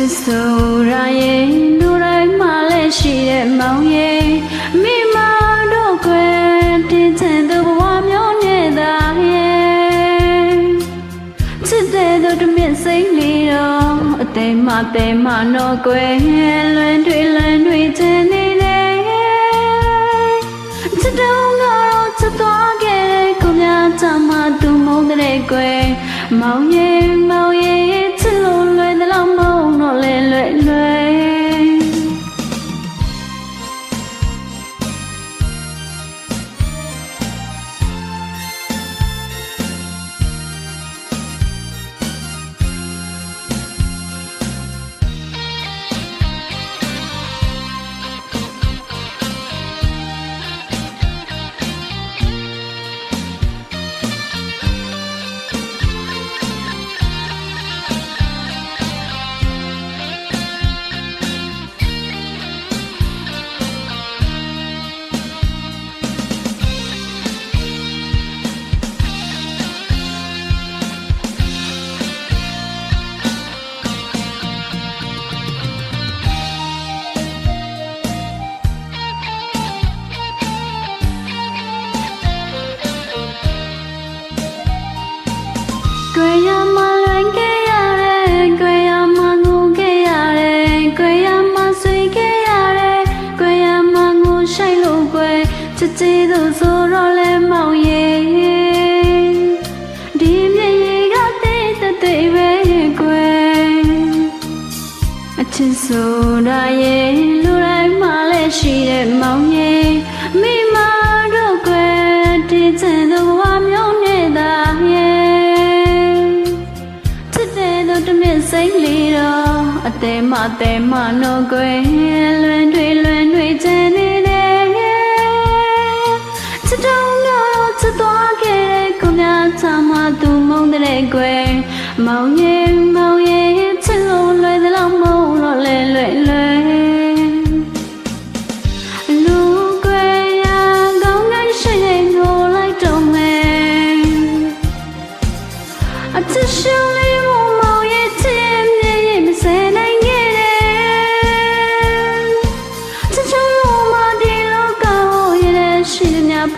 အချစ်ဆိုရရဲ့လူတိုင်းမှာလည်းရှိတဲ့မောင်ရဲ့မိမတို့ကွယ်တင်ချင်သူဘဝမျိုးနေတာရဲ့ချစ်တဲ့သူတမြင့်စိမ့်လီတော့အသေးမသေးမတော့ကွယ်လွန်တွေလွန်တွေချင်နေတယ်ချစ်တော့ကတော့ချစ်သွားခဲ့တဲ့ကိုများချမသူမုန်းတဲ့ကွယ်မောင်ရဲ့မောင် ဆွေခဲ့ရတယ်ကွယ်ရမငိုဆိုင်လို့ကွယ်ချစ်ချစ်သူဆိုတော့လဲမောင်ရဲ့ဒီမြေကြီးကတိတ်တသိပဲကွယ်အချစ်ဆိုတာရဲ့လူတိုင်းမှာလည်းရှိတဲ့မောင်ရဲ့မိမတို့ကွယ်ဒီချင် အသေးမသေးမတော့ကွယ်လွန်တွေလွန်တွေချင်နေတယ်ချစ်တော့တော့ချစ်သွားခဲ့တဲ့ကိုများချမသူမုန်းတဲ့ကွယ်မောင်ရဲ့မောင်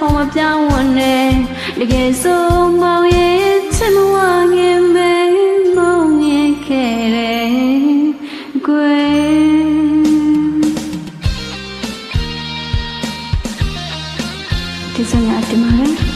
တဲ့များဖုံးမပြောင်းဝင်နေတကယ်ဆိုမောင်ရဲ့ချစ်မဝငင်ပဲမောင်ရဲ့ခဲ့တယ်ကွယ်ဒီစညာအတင်ပါလေ